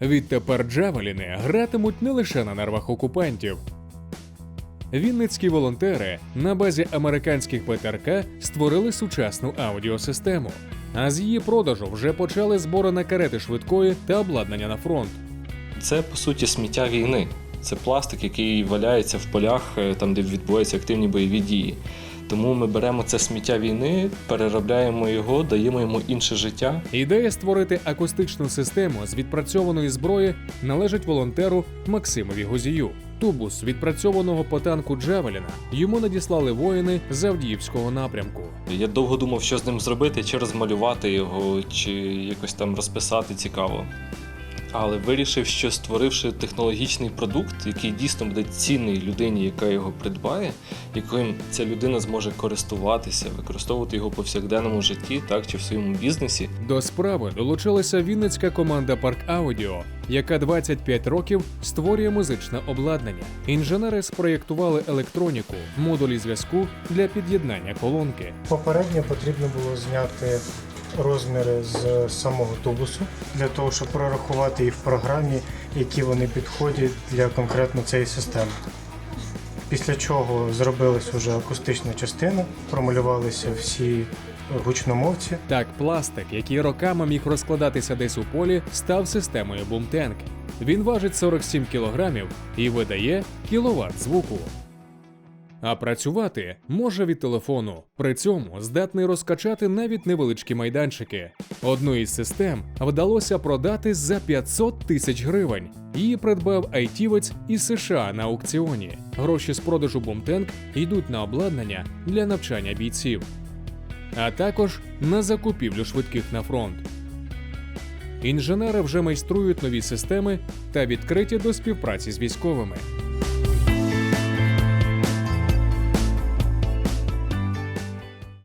Відтепер джавеліни гратимуть не лише на нервах окупантів. Вінницькі волонтери на базі американських ПТРК створили сучасну аудіосистему. А з її продажу вже почали збори на карети швидкої та обладнання на фронт. Це по суті сміття війни. Це пластик, який валяється в полях, е, там де відбуваються активні бойові дії. Тому ми беремо це сміття війни, переробляємо його, даємо йому інше життя. Ідея створити акустичну систему з відпрацьованої зброї належить волонтеру Максимові Гозію. Тубус відпрацьованого по танку Джавеліна йому надіслали воїни з Авдіївського напрямку. Я довго думав, що з ним зробити, чи розмалювати його, чи якось там розписати цікаво. Але вирішив, що створивши технологічний продукт, який дійсно буде цінний людині, яка його придбає, яким ця людина зможе користуватися, використовувати його в повсякденному житті, так чи в своєму бізнесі, До справи долучилася вінницька команда Парк Аудіо, яка 25 років створює музичне обладнання. Інженери спроєктували електроніку, модулі зв'язку для під'єднання колонки. Попередньо потрібно було зняти розміри з самого тубусу для того, щоб прорахувати їх в програмі, які вони підходять для конкретно цієї системи. Після чого зробилась уже акустична частина, промалювалися всі гучномовці. Так, пластик, який роками міг розкладатися десь у полі, став системою бумтенк. Він важить 47 кілограмів і видає кіловат звуку. А працювати може від телефону. При цьому здатний розкачати навіть невеличкі майданчики. Одну із систем вдалося продати за 500 тисяч гривень. Її придбав айтівець із США на аукціоні. Гроші з продажу бумтенк йдуть на обладнання для навчання бійців а також на закупівлю швидких на фронт. Інженери вже майструють нові системи та відкриті до співпраці з військовими.